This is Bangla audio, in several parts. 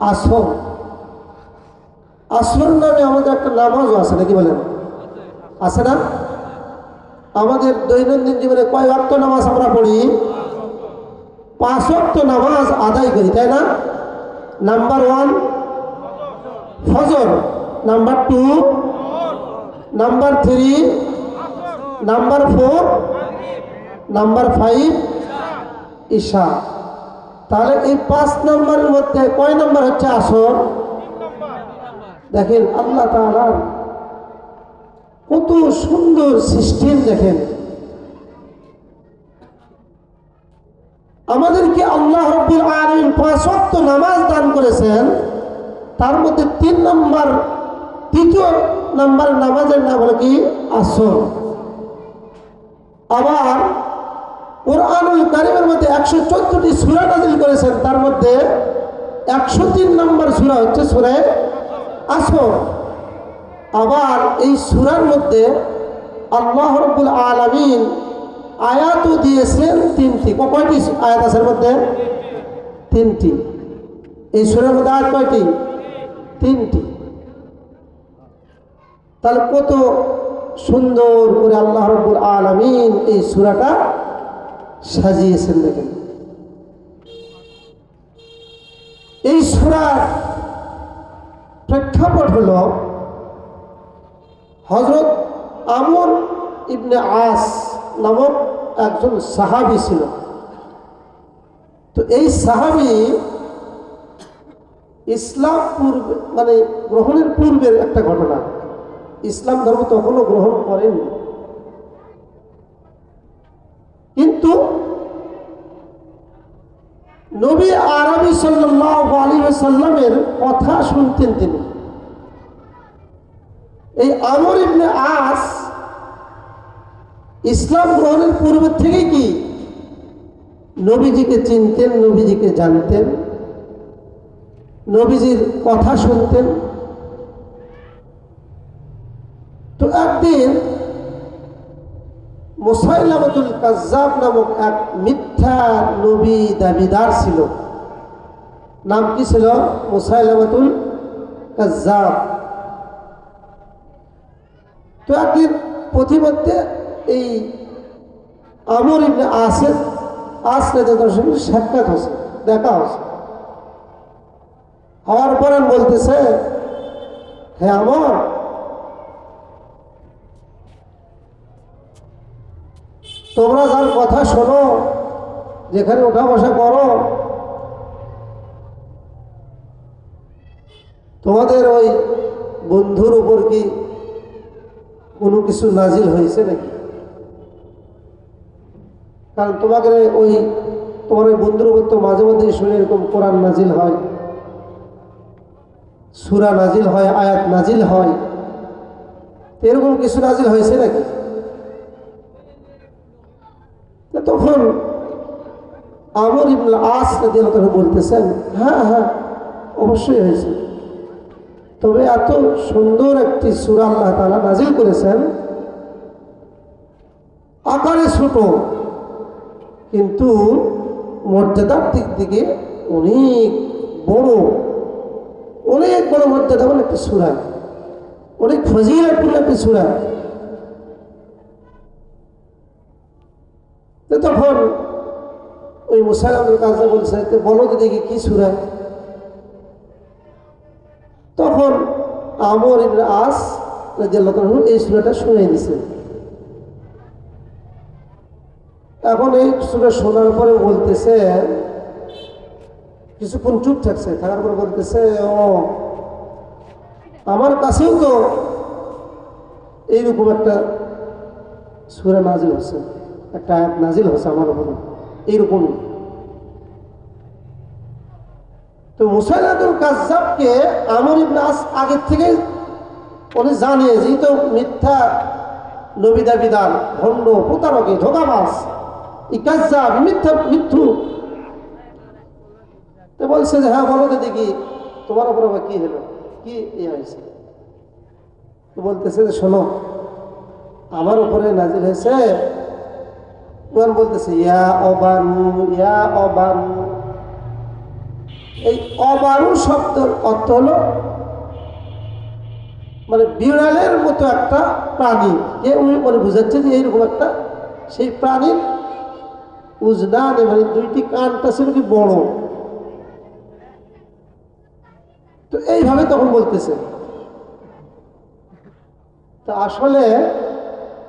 আসর। আসর নামে আমাদের একটা নামাজও আছে, নাকি বলেন? আছে না? আমাদের দৈনন্দিন জীবনে কয় অক্ত নামাজ আমরা পড়ি? পাঁচ নামাজ আদায় করি, তাই না? নাম্বার ওয়ান, ফজর। Number two, number three, number four, number five Isha তাহলে এই পাঁচ নম্বরের মধ্যে কয় নম্বর হচ্ছে আসর দেখেন, আল্লাহ কত সুন্দর সিস্টেম দেখেন। আমাদেরকে আল্লাহ রব্বুল আলামিন পাঁচ ওয়াক্ত নামাজ দান করেছেন, তার মধ্যে তিন নম্বর, তৃতীয় নম্বর নামাজের নাম হলো কি? আসর আবার কোরআনুল কারিমের মধ্যে একশো চোদ্দটি সুরা নাজিল করেছেন। তার মধ্যে একশো তিন নম্বর সুরা হচ্ছে সুরায় আসর। আবার এই সুরার মধ্যে আল্লাহ রব্বুল আলমিন আয়াতও দিয়েছেন তিনটি। কয়টি আয়াত আছে মধ্যে? তিনটি। এই সুরের মধ্যে আয়াত কয়টি? তিনটি। তাহলে কত সুন্দর করে আল্লাহ রব্বুল আলমিন এই সুরাটা সাজিয়েছেন দেখেন। এই সুরার প্রেক্ষাপট হল হজরত আমর ইবনে আস নামক একজন সাহাবি ছিল। তো এই সাহাবি ইসলাম পূর্বে মানে গ্রহণের পূর্বের একটা ঘটনা। ইসলাম ধর্ম তখনও গ্রহণ করেননি কিন্তু নবী আরবি সাল্লাহ আলী সাল্লামের কথা শুনতেন তিনি। এই আমর ইবনে আস ইসলাম গ্রহণের পূর্বে থেকে কি নবীজিকে চিনতেন, নবীজিকে জানতেন, নবীজির কথা শুনতেন? তো একদিন মোসাইলামতুল কাজ্জাব নামক এক মিথ্যা নবী দাবিদার ছিল। নাম কি ছিল? মোসাইলামতুল কাজ্জাব। তো একদিন প্রতিমধ্যে এই আমর ইবনে আসের আস নেতাদের সঙ্গে সাক্ষাৎ হচ্ছে দেখা হচ্ছে হওয়ার পরে বলতেছে হ্যাঁ আমর তোমরা যার কথা শোনো, যেখানে ওঠা বসা করো। তোমাদের ওই বন্ধুর উপর কি কোনো কিছু নাজিল হয়েছে নাকি? কারণ তোমাকে ওই, তোমার ওই বন্ধুর উপর তো মাঝে মধ্যেই শুনে এরকম কোরআন নাজিল হয়, সুরা নাজিল হয়, আয়াত নাজিল হয়। এরকম কিছু নাজিল হয়েছে নাকি তো তখন আমর ইবুল আস রাদিয়াল্লাহু তাআলা বলতেছেন হ্যাঁ হ্যাঁ অবশ্যই হয়েছে। তবে এত সুন্দর একটি সুরা আল্লাহ তাআলা নাজিল করেছেন, আকারে ছোট, কিন্তু মর্যাদার দিক থেকে অনেক বড় অনেক বড় মর্যাদা মানে একটি সুরা, অনেক ফজিলাতপূর্ণ একটি সুরা। তখন ওই মুসাইলামের কাছে বলছে বলো তো দেখি কি সুরা? তখন আমর ইবনে আস রাদিয়াল্লাহু এই সুরাটা শুনিয়ে দিছে। এখন এই সুরা শোনার পরে বলতেছে, কিছুক্ষণ চুপ থাকছে, থাকার পরে বলতেছে, ও, আমার কাছেও তো এইরকম একটা সুরা নাজিল হচ্ছে, একটা আয়াত নাজিল হচ্ছে আমার উপরে। এইরকম তো মুসাইলাদুল কাজ্জাবকে আমর ইবনে আস আগের থেকে উনি জানে যে এই তো মিথ্যা নবী দাবিদার ভণ্ড, প্রতারকে ধোকাবাস এই কাজ্জাব মিথ্যা মিথ্যু। তো বলছে যে হ্যাঁ বলো তো দেখি, তোমার উপর আবার কি হলো? কি ইয়ে হয়েছে? বলতেছে যে, শোনো, আমার উপরে নাজিল হয়েছে কোরআন বলতেছে, ইয়া অবানু ইয়া অবানু এই অবারু শব্দের অর্থ হলো মানে বিড়ালের মতো একটা প্রাণী। যে উনি মনে বুঝাচ্ছে যে এইরকম একটা, সেই প্রাণীর উজনানে মানে দুইটি কানটা ছিল কি বড়। তো এইভাবে তখন বলতেছে। তো আসলে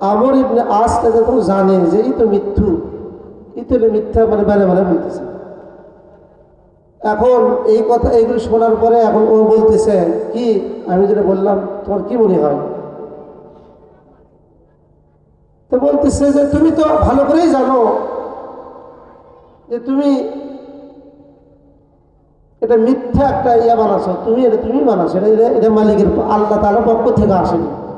আমর ইবনে আজটা যখন জানে যে এই তো মিথ্যু এই তো মিথ্যা মানে বেড়ে বেড়ে বলতেছে। এখন এই কথা, এইগুলো শোনার পরে এখন ও বলতেছে, কি? আমি যেটা বললাম, তোমার কি মনে হয়? তো বলতেছে যে, তুমি তো ভালো করেই জানো যে তুমি এটা মিথ্যা একটা ইয়া বানাছো, তুমি এটা তুমি বানাছো, এটা, এটা- মালিকের আল্লাহ তালা পক্ষ থেকে আসেনি।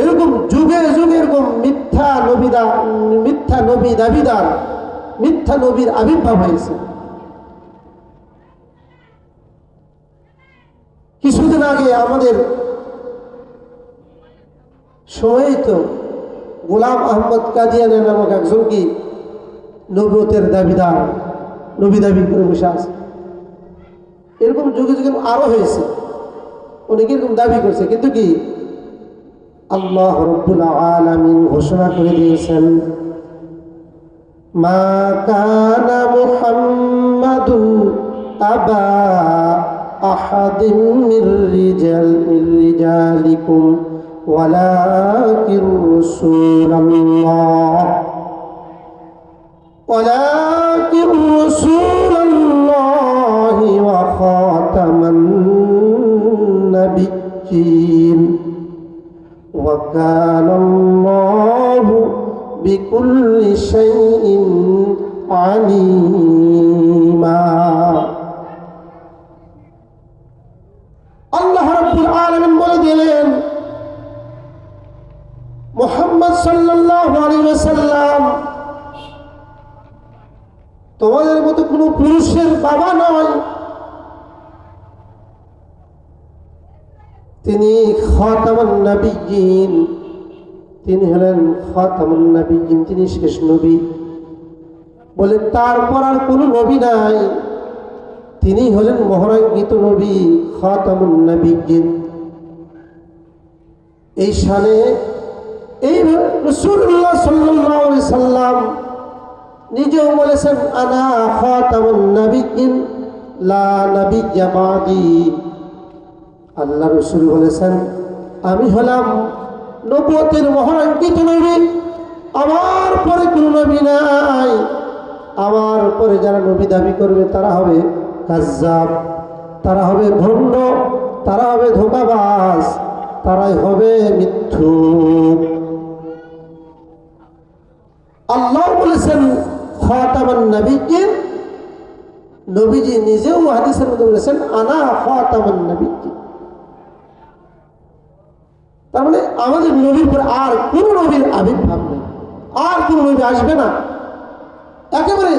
এরকম যুগে যুগে এরকম মিথ্যা নবীদা মিথ্যা নবী দাবিদার মিথ্যা নবীর আবির্ভাব হয়েছে। কিছুদিন আগে আমাদের সময় তো গোলাম আহমদ কাদিয়ানের নামক একজন কি নবতের দাবিদার নবী দাবি করে বসে আছে। এরকম যুগে যুগে আরও হয়েছে। অনেকে এরকম দাবি করছে, কিন্তু কি আল্লাহ রব্বুল আলামিন ঘোষণা করে দিয়েছেন মা কানা মুহাম্মাদুন আবা আহাদিন মির রিজাল মির রিজালিকুম ওয়ালাকিন রাসূলুল্লাহ ولكن رسول وكان الله بكل شيء عليما আল্লাহ রাব্বুল আলামিন বলে দিলেন মুহাম্মদ সাল্লাল্লাহু আলাইহি ওয়াসাল্লাম তোমাদের মতো কোনো পুরুষের বাবা নয় তিনি খাতামান নবীন তিনি হলেন খাতামান নবীন তিনি শেষ নবী। বলে তারপর আর কোনো নবী নাই। তিনি হলেন মহারাঙ্গিত নবী খাতামুন নবীন এই সালে এই রসুল্লাহ আলাইহি সাল্লাম নিজেও বলেছেন, আনা খাতামুন নবীন লা নবিয়্যা বাদি। আল্লাহ রসুল বলেছেন আমি হলাম নবতের মহাঙ্কিত নবী আমার পরে কোনো নবী নাই। আমার পরে যারা নবী দাবি করবে, তারা হবে কাজ্জাব, তারা হবে ভণ্ড, তারা হবে ধোকাবাজ, তারাই হবে মিথ্যু আল্লাহ বলেছেন, খাতামান নবীজিন নবীজি নিজেও হাদিসের মধ্যে বলেছেন, আনা খাতামান নবীজি তার মানে আমাদের নবীর পরে আর কোন নবীর আবির্ভাব নেই। আর কোন নবী আসবে না। একেবারে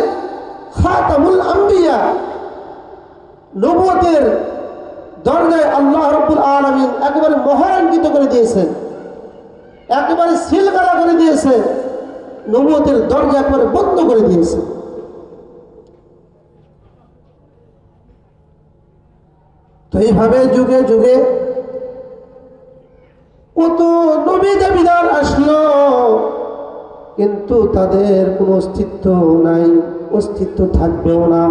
খাতামুল আম্বিয়া, নবুয়তের দরজায় আল্লাহ রব্বুল আলমিন একেবারে মহারাঙ্কিত করে দিয়েছেন একেবারে সিলগালা করে দিয়েছে। নবুয়তের দরজা একেবারে বন্ধ করে দিয়েছে। তো এইভাবে যুগে যুগে কত নবী দাবিদার আসলো, কিন্তু তাদের কোনো অস্তিত্ব নাই, অস্তিত্ব থাকবেও না।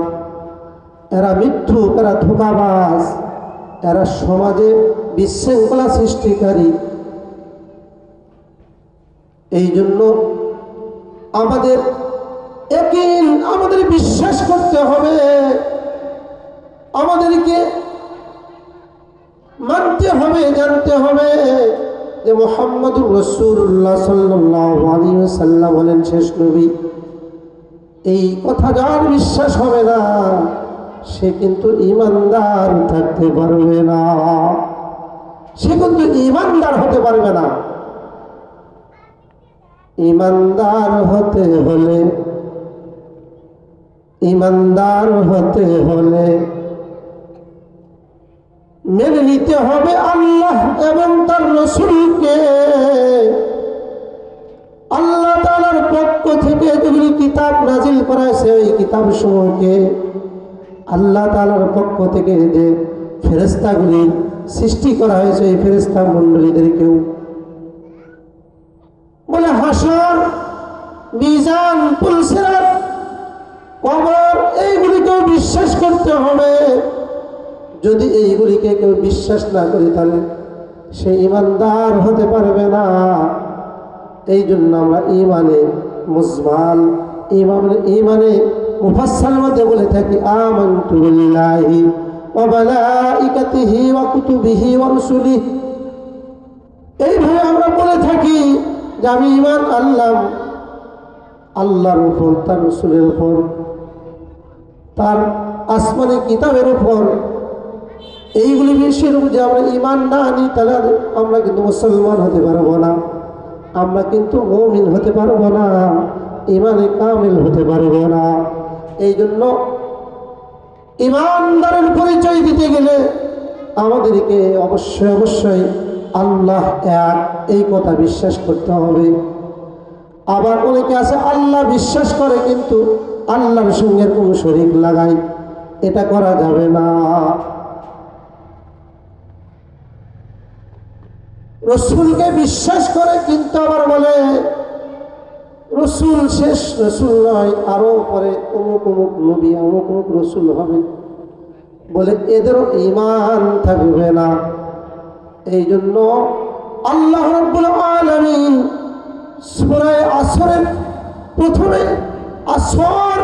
এরা মৃত্যু এরা ধোকাবাজ, এরা সমাজে বিশৃঙ্খলা সৃষ্টিকারী। এই জন্য আমাদের একিন আমাদের বিশ্বাস করতে হবে, আমাদেরকে মানতে হবে, জানতে হবে। যে মোহাম্মদুর রসুল্লাহ সাল্লাম হলেন শেষ নবী। এই কথা যার বিশ্বাস হবে না, সে কিন্তু ইমানদার থাকতে পারবে না। সে কিন্তু ইমানদার হতে পারবে না। ইমানদার হতে হলে ইমানদার হতে হলে মেনে নিতে হবে আল্লাহ এবং তার রসুলকে। আল্লাহ তাআলার পক্ষ থেকে যেগুলি কিতাব নাজিল করা হয়েছে ওই কিতাব সমূহকে আল্লাহ তালার পক্ষ থেকে যে ফেরেস্তাগুলি সৃষ্টি করা হয়েছে এই ফেরেস্তা মণ্ডলীদেরকেও। বলে হাসর, মিজান পুলসিরাত কবর, এইগুলিকেও বিশ্বাস করতে হবে। যদি এইগুলিকে কেউ বিশ্বাস না করি তাহলে সে ইমানদার হতে পারবে না। এই জন্য আমরা ইমানে মুসমাল ইমানে ইমানে মুফাসসাল মধ্যে বলে থাকি রুসুলিহি। এইভাবে আমরা বলে থাকি যে আমি ইমান আল্লাহ আল্লাহর উপর, তার রসুলের উপর, তার আসমানি কিতাবের উপর। এইগুলি বিষয়ের যে আমরা ইমান না আনি, তাহলে আমরা কিন্তু মুসলমান হতে পারব না। আমরা কিন্তু মমিন হতে পারব না ইমানে কামিল হতে পারব না। এই জন্য ইমানদারের পরিচয় দিতে গেলে আমাদেরকে অবশ্যই অবশ্যই আল্লাহ এক, এই কথা বিশ্বাস করতে হবে। আবার অনেকে আছে, আল্লাহ বিশ্বাস করে, কিন্তু আল্লাহর সঙ্গে কোনো শরিক লাগাই এটা করা যাবে না। রসুলকে বিশ্বাস করে, কিন্তু আবার বলে, রসুল শেষ রসুল নয় আরও পরে অমুক অমুক নবী, অমুক অমুক রসুল হবে। বলে, এদেরও ইমান থাকবে না। এই জন্য আল্লাহ রব্বুল আলামিন সূরা আসরের প্রথমে আসর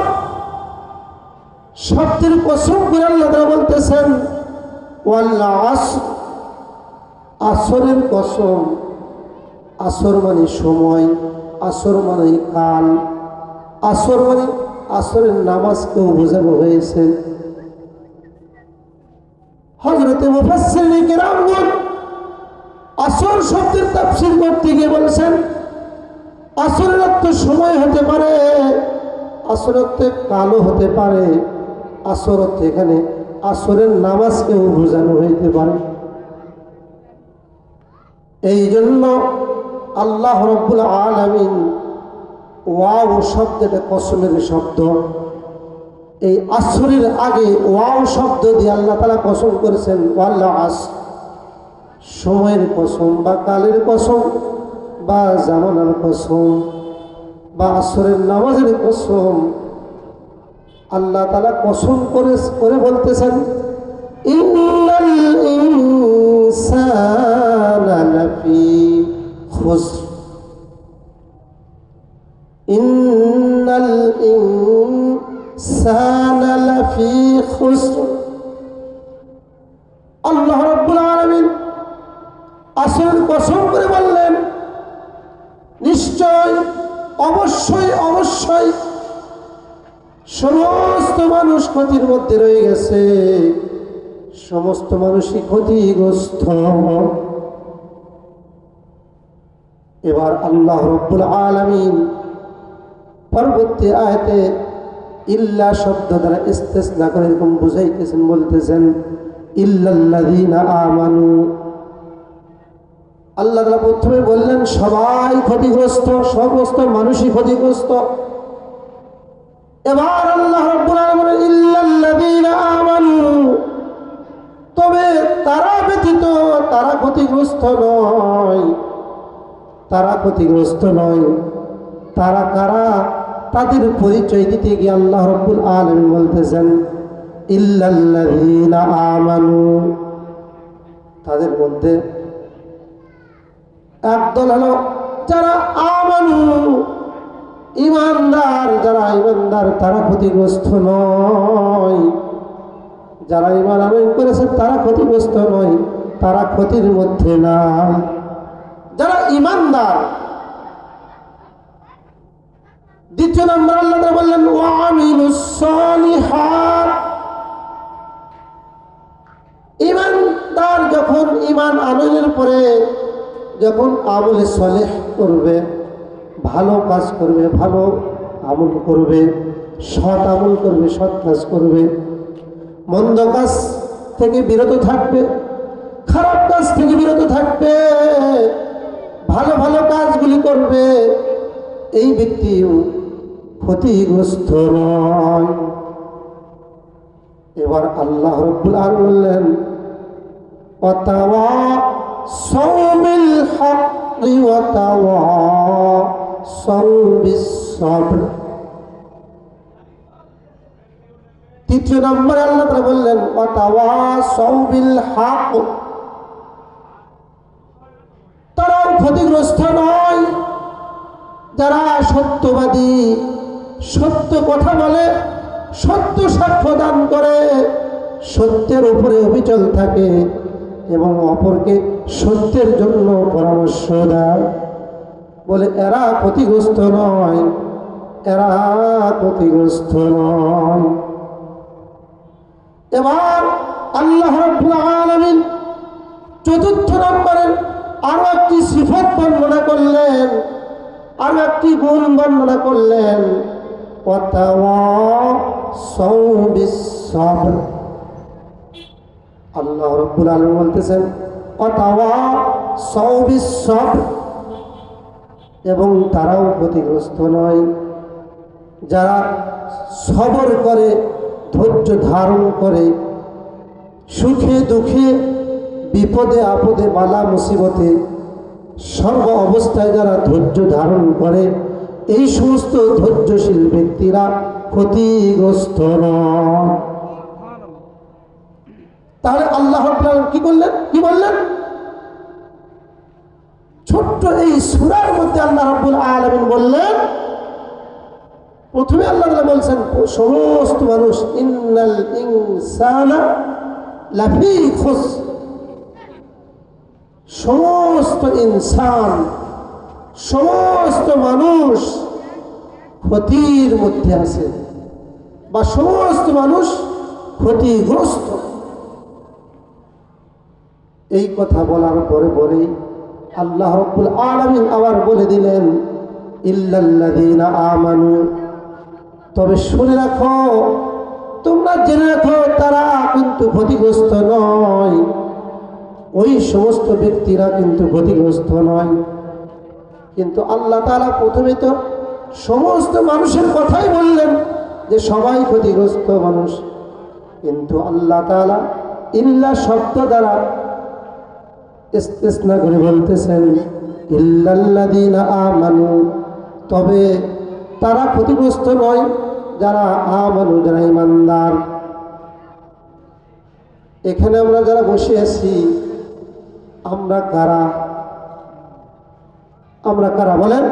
শব্দের কসম করে বলতেছেন ওয়াল্লা আসর আসরের কসম, আসর মানে সময়, আসর মানে কাল, আসর মানে আসরের নামাজকেও বোঝানো হয়েছে। হজরতে মুফাসসিরিন কেরামগণ আসর শব্দের তাফসীর করতে গিয়ে বলেছেন, আসরের অর্থ সময় হতে পারে আসর অর্থে কালো হতে পারে আসর অর্থে এখানে আসরের নামাজকেও বোঝানো হইতে পারে। এই জন্য আল্লাহ রব্বুল আলমিন ওয়াও শব্দটা কসমের শব্দ। এই আসরের আগে ওয়াও শব্দ দিয়ে আল্লাহ তালা কসম করেছেন ওয়াল্লাহ আস। সময়ের কসম বা কালের কসম বা জামানার কসম বা আসরের নামাজের কসম। আল্লাহ তালা কসম করে করে বলতেছেন ইনসানা লাফি খুসর ইন্নাল ইনসানা লাফি খুসর আল্লাহ রাব্বুল আলামিন আসল কসম করে বললেন, নিশ্চয়, অবশ্যই অবশ্যই সমস্ত মানুষ ক্ষতির মধ্যে রয়ে গেছে। সমস্ত মানুষই ক্ষতিগ্রস্ত। এবার আল্লাহ রব্বুল আলমিন পরবর্তী আয়তে ইল্লা শব্দ দ্বারা ইস্তেসনা করে এরকম বুঝাইতেছেন, বলতেছেন, ইল্লাল্লাযীনা আমানু। আল্লাহ তাআলা প্রথমে বললেন, সবাই ক্ষতিগ্রস্ত, সমস্ত মানুষই ক্ষতিগ্রস্ত। এবার আল্লাহ আমানু। তবে তারা ব্যতীত, তারা ক্ষতিগ্রস্ত নয়। তারা ক্ষতিগ্রস্ত নয়। তারা কারা? তাদের পরিচয় দিতে গিয়ে আল্লাহ রব্বুল আলামিন বলতেছেন আমানু। তাদের মধ্যে একদল হলো যারা আমানু। ইমানদার, যারা ইমানদার, তারা ক্ষতিগ্রস্ত নয়। যারা ইমান আনয়ন করেছে, তারা ক্ষতিগ্রস্ত নয়। তারা ক্ষতির মধ্যে না যারা ইমানদার। দ্বিতীয় নম্বর আল্লাহ বললেন ইমানদার যখন ইমান আনয়নের পরে যখন আমলে সলেহ করবে, ভালো কাজ করবে, ভালো আমল করবে, সৎ আমল করবে, সৎ কাজ করবে, মন্দ কাজ থেকে বিরত থাকবে, খারাপ কাজ থেকে বিরত থাকবে ভালো ভালো কাজগুলি করবে। এই ব্যক্তিও ক্ষতিগ্রস্ত নয়। এবার আল্লাহ রব্বুল আর বললেন সৌমিল তৃতীয় নম্বরে আল্লাহ বললেন অতাওয়া সৌবিল হক তারাও ক্ষতিগ্রস্ত নয়। যারা সত্যবাদী, সত্য কথা বলে, সত্য সাক্ষ্য দান করে, সত্যের উপরে অবিচল থাকে এবং অপরকে সত্যের জন্য পরামর্শ দেয়। বলে, এরা ক্ষতিগ্রস্ত নয়, এরা ক্ষতিগ্রস্ত নয়। এবার আল্লাহ আলামিন চতুর্থ নম্বরের আরও একটি সিফত বর্ণনা করলেন, আরও একটি গুণ বর্ণনা করলেন। আল্লাহ রব্বুল আলামিন বলতেছেন। এবং তারাও ক্ষতিগ্রস্ত নয় যারা সবর করে, ধৈর্য ধারণ করে, সুখে দুঃখে বিপদে, আপদে, বালা, মুসিবতে সর্ব অবস্থায় যারা ধৈর্য ধারণ করে, এই সমস্ত ধৈর্যশীল ব্যক্তিরা ক্ষতিগ্রস্ত তাহলে আল্লাহ কি করলেন? কি বললেন? ছোট্ট এই সুরার মধ্যে আল্লাহ রাব্বুল আলামিন বললেন, প্রথমে আল্লাহ বলছেন, সমস্ত মানুষ, ইন্নাল ইনসানা লাফি খুস সমস্ত ইনসান, সমস্ত মানুষ ক্ষতির মধ্যে আছে বা সমস্ত মানুষ ক্ষতিগ্রস্ত। এই কথা বলার পরে পরেই আল্লাহ রব্বুল আলামিন আবার বলে দিলেন, ইল্লাল্লাযীনা আমানু। তবে শুনে রাখো, তোমরা জেনে রাখো, তারা কিন্তু ক্ষতিগ্রস্ত নয়। ওই সমস্ত ব্যক্তিরা কিন্তু ক্ষতিগ্রস্ত নয়। কিন্তু আল্লাহ তাআলা প্রথমে তো সমস্ত মানুষের কথাই বললেন যে সবাই ক্ষতিগ্রস্ত মানুষ। কিন্তু আল্লাহ তাআলা ইল্লা শব্দ দ্বারা ইস্তেসনা করে বলতেছেন, ইল্লাল্লাযীনা আমানু। তবে তারা ক্ষতিগ্রস্ত নয়, যারা আমানু, যারা ইমানদার। এখানে আমরা যারা বসে আছি আমরা কারা? আমরা কারা বলেন?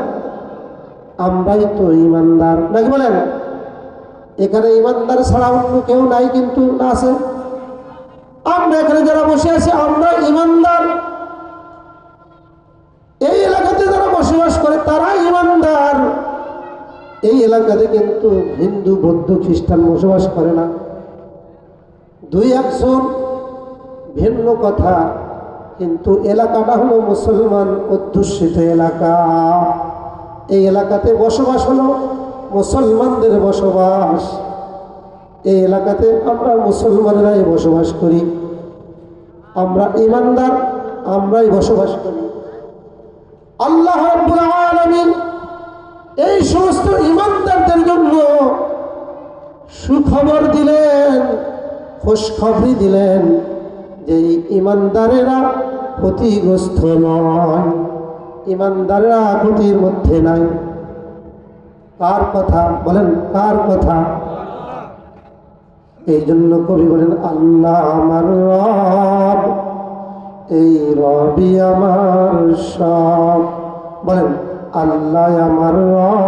আমরাই তো ইমানদার। নাকি বলেন? এখানে ইমানদার ছাড়া অন্য কেউ নাই কিন্তু না আছে? আমরা এখানে যারা বসে আছি, আমরা ইমানদার। এই এলাকাতে যারা বসবাস করে, তারা ইমানদার। এই এলাকাতে কিন্তু হিন্দু, বৌদ্ধ, খ্রিস্টান বসবাস করে না। দুই একজন ভিন্ন কথা। কিন্তু এলাকাটা হলো মুসলমান অধ্যুষিত এলাকা। এই এলাকাতে বসবাস হলো মুসলমানদের বসবাস। এই এলাকাতে আমরা মুসলমানেরাই বসবাস করি। আমরা ইমানদার, আমরাই বসবাস করি। আল্লাহ এই সমস্ত ইমানদারদের জন্য সুখবর দিলেন, খুশখবরি দিলেন যে ইমানদারেরা ক্ষতিগ্রস্ত নয়। ইমানদারেরা ক্ষতির মধ্যে নাই। কার কথা? বলেন, কার কথা? এই জন্য কবি বলেন, আল্লাহ আমার রব, এই রবি আমার সব। বলেন, আল্লাহ আমার রব।